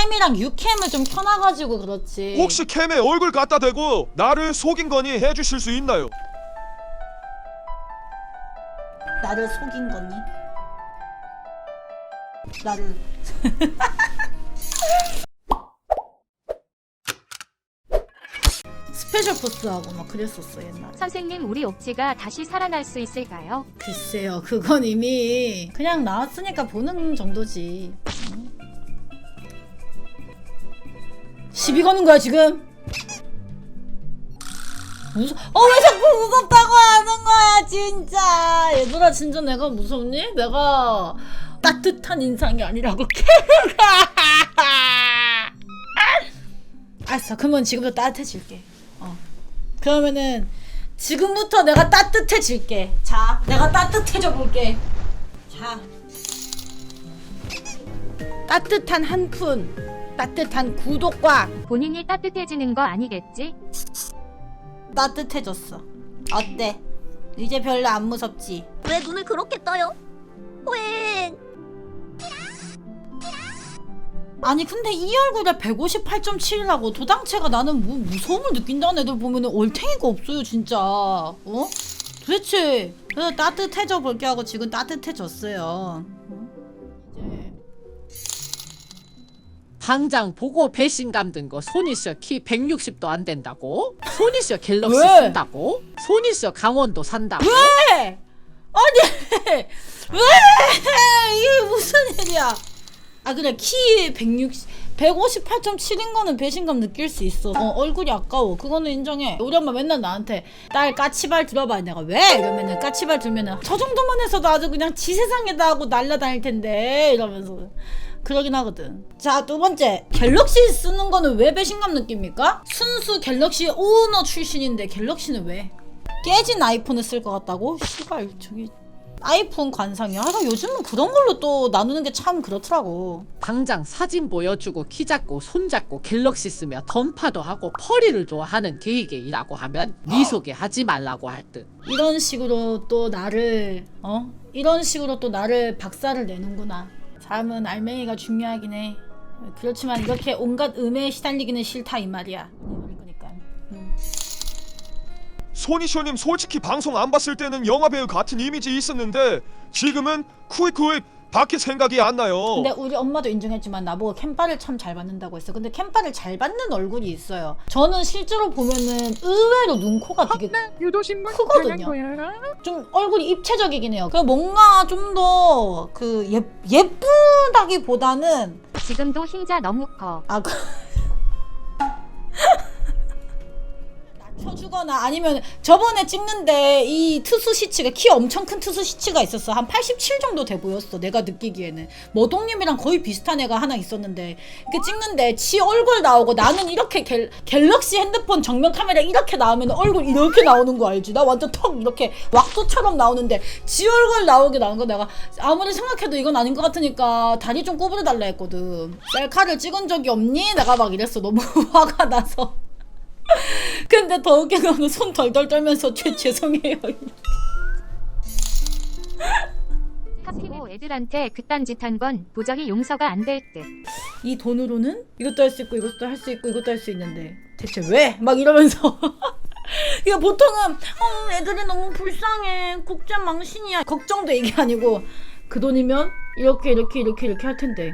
캠이랑 유캠을 좀 켜놔가지고 그렇지. 혹시 캠에 얼굴 갖다 대고 나를 속인 거니 해주실 수 있나요? 나를 속인 거니? 나를 스페셜 포스하고 막 그랬었어 옛날에. 선생님 우리 옥지가 다시 살아날 수 있을까요? 글쎄요, 그건 이미 그냥 나왔으니까 보는 정도지. 시비 거는 거야 지금? 무서? 어왜 자꾸 무섭다고 하는 거야 진짜? 얘들아 진짜 내가 무섭니? 내가 따뜻한 인상이 아니라고. 알았어, 그러면 지금부터 따뜻해질게. 어. 그러면은 지금부터 내가 따뜻해질게. 자, 내가 따뜻해져 볼게. 자. 따뜻한 한 푼, 따뜻한 구독과 본인이 따뜻해지는 거 아니겠지? 따뜻해졌어. 어때? 이제 별로 안 무섭지? 왜 눈을 그렇게 떠요? 왜? 아니 근데 이 얼굴에 158.7이라고 도당체가 나는 뭐 무서움을 느낀다는 애들 보면 얼탱이가 없어요 진짜 어? 도대체 그래서 따뜻해져 볼게 하고 지금 따뜻해졌어요 당장 보고 배신감 든 거 손이셔 키 160도 안 된다고? 손이셔 갤럭시 왜? 쓴다고? 손이셔 강원도 산다고? 왜? 아니 왜 이게 무슨 일이야 아 그래 키 160, 158.7인 거는 배신감 느낄 수 있어 어, 얼굴이 아까워 그거는 인정해 우리 엄마 맨날 나한테 딸 까치발 들어봐 내가 왜? 이러면은 까치발 들면은 저 정도만 해서도 아주 그냥 지 세상에다 하고 날라다닐 텐데 이러면서 그러긴 하거든 자 두 번째 갤럭시 쓰는 거는 왜 배신감 느낍니까? 순수 갤럭시 오너 출신인데 갤럭시는 왜? 깨진 아이폰을 쓸 것 같다고? 씨발 저기 아이폰 관상이야. 아, 요즘은 그런 걸로 또 나누는 게 참 그렇더라고. 당장 사진 보여주고 키 작고 손 작고 갤럭시 쓰며 던파도 하고 퍼리를 좋아하는 게이게이라고 하면 네 소개하지 말라고 할 듯. 이런 식으로 또 나를 어? 이런 식으로 또 나를 박살을 내는구나. 사람은 알맹이가 중요하긴 해. 그렇지만 이렇게 온갖 음해에 시달리기는 싫다 이 말이야. 그러니까. 음. 소니쇼님 솔직히 방송 안 봤을 때는 영화배우 같은 이미지 있었는데 지금은 쿠익쿠익 밖에 생각이 안 나요 근데 우리 엄마도 인정했지만 나보고 캠바를 참 잘 받는다고 했어. 근데 캠바를 잘 받는 얼굴이 있어요. 저는 실제로 보면은 의외로 눈 코가 되게 유도신문 크거든요. 좀 얼굴이 입체적이긴 해요. 그 뭔가 좀 더 그 예쁘다기보다는 지금도 흰자 너무 커. 아 그... 주거나 아니면 저번에 찍는데 이 투수 시치가 키 엄청 큰 투수 시치가 있었어. 한 87 정도 돼 보였어 내가 느끼기에는. 머동님이랑 거의 비슷한 애가 하나 있었는데. 이렇게 찍는데 지 얼굴 나오고 나는 이렇게 갤, 갤럭시 핸드폰 정면 카메라 이렇게 나오면 얼굴 이렇게 나오는 거 알지? 나 완전 턱 이렇게 왁도처럼 나오는데 지 얼굴 나오게 나온 거 내가 아무리 생각해도 이건 아닌 것 같으니까 다리 좀 꼬부려 달라 했거든. 셀카를 찍은 적이 없니? 내가 막 이랬어. 너무 화가 나서 근데 더 웃긴 거는 손 덜덜 떨면서 죄, 죄송해요 하피고 애들한테 그딴 짓 한 건 도저히 용서가 안 될 듯. 이 돈으로는 이것도 할 수 있고 이것도 할 수 있고 이것도 할 수 있는데 대체 왜? 막 이러면서 이거 보통은 어, 애들이 너무 불쌍해 국제 망신이야 걱정도 이게 아니고 그 돈이면 이렇게 이렇게 이렇게 이렇게 할 텐데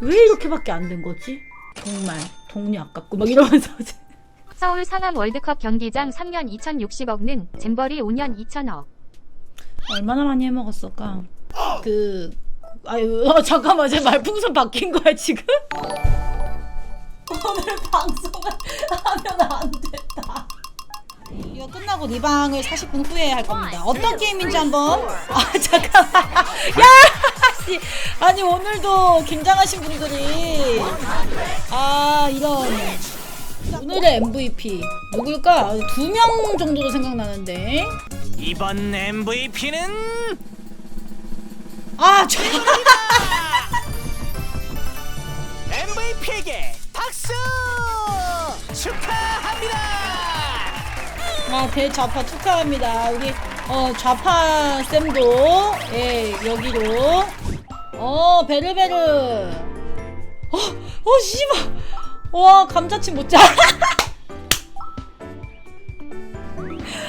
왜 이렇게밖에 안 된 거지? 정말 돈이 아깝고 막 이러면서 서울 상암 월드컵 경기장 3년 2,060억는 잼버리 5년 2,000억. 얼마나 많이 해먹었을까? 그 아유 어, 잠깐만 제 말풍선 바뀐 거야 지금? 오늘 방송을 하면 안 된다. 이거 끝나고 리방을 40분 후에 할 겁니다. 어떤 게임인지 한번 아 잠깐만 야 씨 아니 오늘도 긴장하신 분들이 아 이런 오늘의 MVP 누굴까 두 명 정도로 생각나는데 이번 MVP는 아 저. MVP에게 박수 축하합니다. 아, 대좌파 축하합니다. 우리 어 좌파 쌤도 예 여기로 어 베르베르 어, 어, 씨발. 와, 감자칩 못 짜.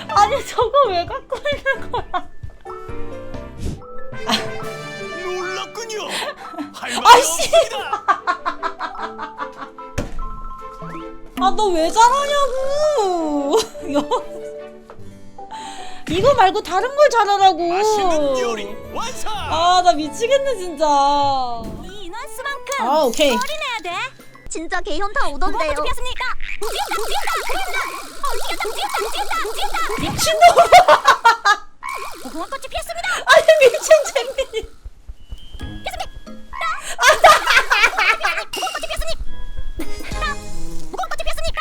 아니, 저거 왜 갖고 있는 거야? 놀랐군요. 할 말이 아이씨. 없습니다. 아, 너 왜 잘하냐고. 이거 말고 다른 걸 잘하라고. 맛있는 요리 완성. 아, 나 미치겠네, 진짜. 이 인원수만큼 아, 오케이. 해야 돼. 진짜 개현타 오던데요. 피었습니까? 움직였다. 미친놈. 꽃이 피었습니다. 아니, 미친 꽃이? 미친놈. 꽃이 피었습니다.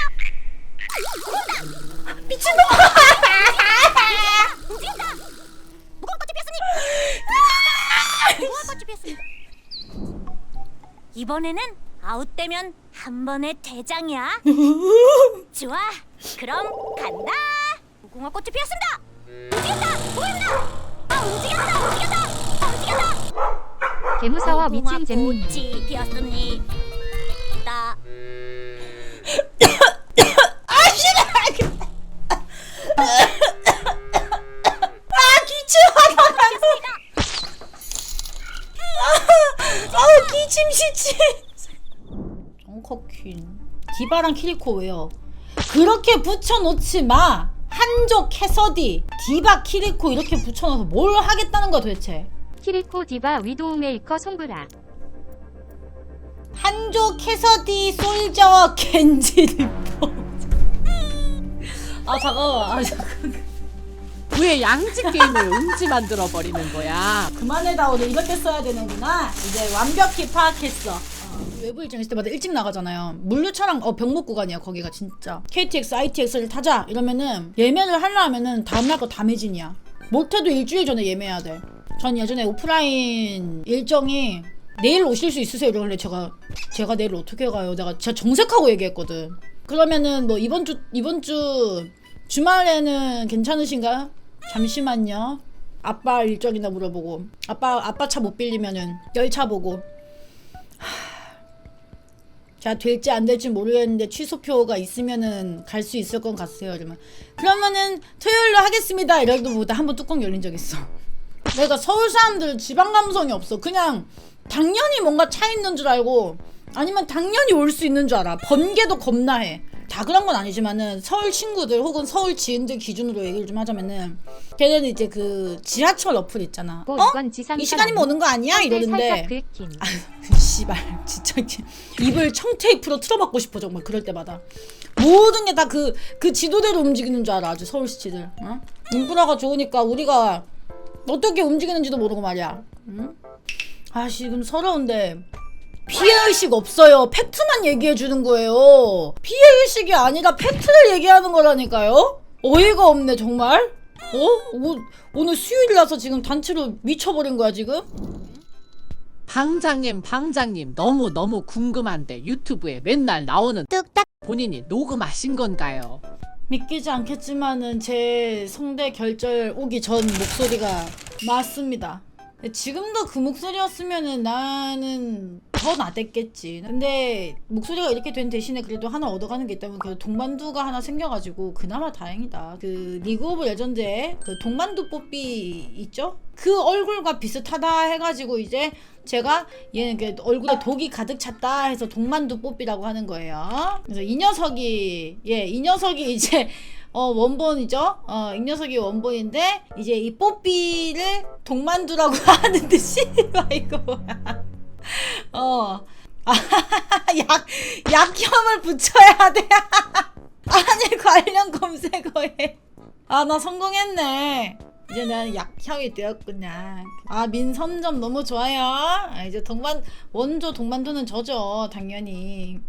꽃이 피었습니다. 이번에는 아웃되면 한 번의 대장이야. 좋아. 그럼 간다. 무궁화 꽃이 피었습니다. 움직였다. 보인다. 아 움직였다. 움직였다. 아, 움직였다. 개무서워 미친 잼민 꽃이 피었습니다. 아, 기침하다가. 아우, 기침, 시침. 정커퀸. 디바랑 키리코 왜요? 그렇게 붙여놓지 마. 한조 캐서디, 디바 키리코 이렇게 붙여놔서 뭘 하겠다는 거야 도대체? 키리코 디바 위도우 메이커 송브라 한조 캐서디 솔저 겐지 리퍼. 아 잠깐만. 아 잠깐. 왜 양지 게임을 음지 만들어 버리는 거야? 그만해다 오늘 이렇게 써야 되는구나. 이제 완벽히 파악했어. 외부 일정 있을 때마다 일찍 나가잖아요. 물류차랑 어 병목 구간이야 거기가 진짜. KTX, ITX를 타자 이러면은 예매를 하려면은 다음날 거 다 매진이야. 못해도 일주일 전에 예매해야 돼. 전 예전에 오프라인 일정이 내일 오실 수 있으세요 이러길래 제가 제가 내일 어떻게 가요? 내가 진짜 정색하고 얘기했거든. 그러면은 뭐 이번 주 이번 주 주말에는 괜찮으신가요? 잠시만요. 아빠 일정이나 물어보고 아빠 아빠 차 못 빌리면은 열차 보고 자 될지 안 될지 모르겠는데 취소표가 있으면은 갈 수 있을 것 같아요 이러면. 그러면은 토요일로 하겠습니다. 이러도 보다 한 번 뚜껑 열린 적 있어. 내가 서울 사람들 지방 감성이 없어. 그냥 당연히 뭔가 차 있는 줄 알고 아니면 당연히 올 수 있는 줄 알아. 번개도 겁나 해 다 그런 건 아니지만은 서울 친구들 혹은 서울 지인들 기준으로 얘기를 좀 하자면은 걔네는 이제 그 지하철 어플 있잖아 고 어? 이건 지상 이 시간이면 오는 거 아니야? 이러는데 그 씨발 진짜 입을 청테이프로 틀어막고 싶어 정말 그럴 때마다 모든 게 다 그 그 지도대로 움직이는 줄 알아 아주 서울시치들 어? 인프라가 좋으니까 우리가 어떻게 움직이는지도 모르고 말이야 응? 아 지금 서러운데 피해의식 없어요 팩트만 얘기해 주는 거예요 피해의식이 아니라 팩트를 얘기하는 거라니까요 어이가 없네 정말 어? 오, 오늘 수요일이라서 지금 단체로 미쳐버린 거야 지금 방장님, 방장님 너무 너무 궁금한데 유튜브에 맨날 나오는 뚝딱. 본인이 녹음하신 건가요? 믿기지 않겠지만은 제 성대 결절 오기 전 목소리가 맞습니다. 지금도 그 목소리였으면은 나는 더 나댔겠지. 근데 목소리가 이렇게 된 대신에 그래도 하나 얻어가는 게 있다면 그 동반두가 하나 생겨가지고 그나마 다행이다. 그 리그 오브 레전드에 그 동반두 뽀삐 있죠? 그 얼굴과 비슷하다 해가지고 이제 제가 얘는 그 얼굴에 독이 가득 찼다 해서 동만두 뽀삐라고 하는 거예요. 그래서 이 녀석이 예 이 녀석이 이제 어 원본이죠. 어 이 녀석이 원본인데 이제 이 뽀삐를 동만두라고 하는 듯이 이거 뭐야? 어. 아, 약 약혐을 붙여야 돼. 아니 관련 검색어에. 아 나 성공했네. 이제 나는 약형이 되었구나. 아 민선점 너무 좋아요. 아, 이제 동반 원조 동반도는 저죠 당연히.